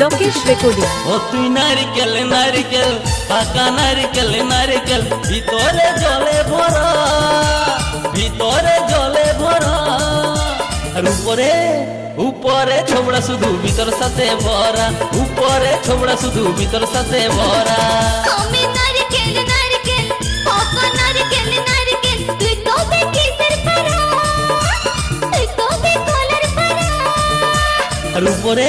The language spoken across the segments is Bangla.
লোকেশ রেকর্ডিং ও তুই নারিকেল নারিকেল পাকা নারিকেল নারিকেল ভিতরে জলে ভরা ভিতরে জলে ভরা আর উপরে উপরে ছোবড়া শুধু ভিতর সাথে ভরা উপরে ছোবড়া শুধু ভিতর সাথে ভরা আমি নারকেল নারকেল পাকা নারকেল নারকেল তুই তবে কিসের পারা তুই তবে কলার পারা আর উপরে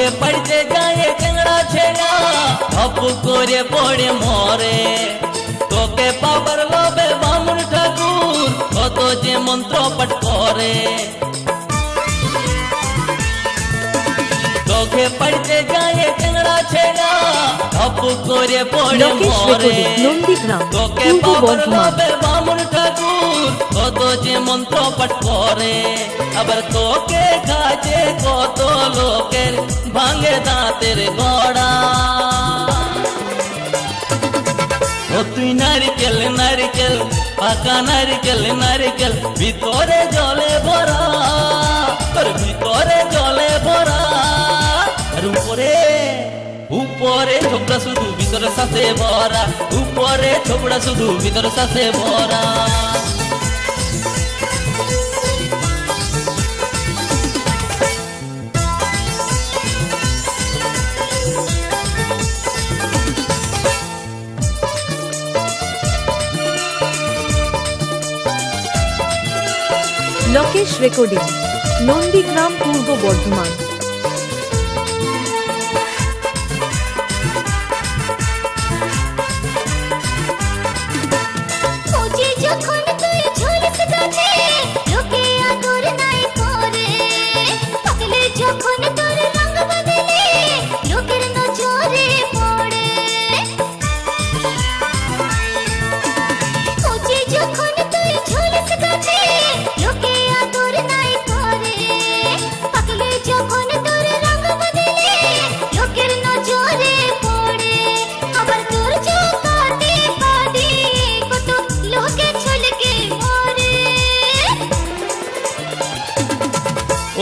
চোখে পড়তে যায় চেংড়া ছেড়া। হপ করে পড়ে মরে। তোকে পাবার লোভে বামুন ঠাকুর কত যে মন্ত্র পাঠ করে। চোখে পড়তে যায় চেংড়া ছেড়া হপ করে পড়ে মরে। তোকে পাবার লোভে বামুন ঠাকুর। কত যে মন্ত্র পাঠ করে, আবার তোকে কাছে কত লোকের ভাঙে দাঁতের গড়া। ও তুই নারিকেল নারিকেল, পাকা নারিকেল নারিকেল, ভিতরে জলে ভরা, তোর ভিতরে জলে ভরা। আর উপরে উপরে ছোবড়া শুধু ভিতরে সাথে ভরা, উপরে ছোবড়া শুধু ভিতরে সাথে ভরা। লোকেশ রেকর্ডিং নন্দীগ্রাম পূর্ব বর্ধমান।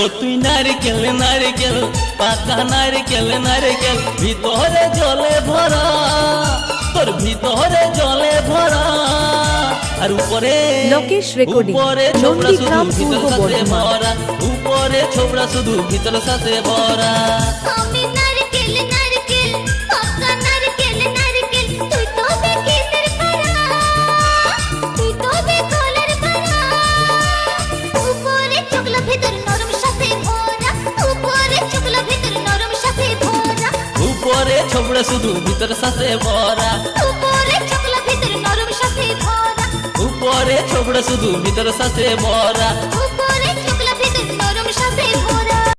ও তুই নারিকেল নারিকেল পাকা নারিকেল নারিকেল ভিতরে জলে ভরা তোর ভিতরে জলে ভরা আর উপরে লোকেশ রেকর্ডিং, উপরে ছোবড়া শুধু নন্দীগ্রাম ভিতর পূর্ব সাথে বর্ধমান। ভরা উপরে ছোবড়া শুধু ভিতর সাথে ভরা আমি নারকেল ছোবড়া শুধু ভিতর সাথে ভরা। উপরে চকলা ভিতর নরম সাথে ভরা। উপরে ছোবড়া শুধু ভিতর সাথে ভরা।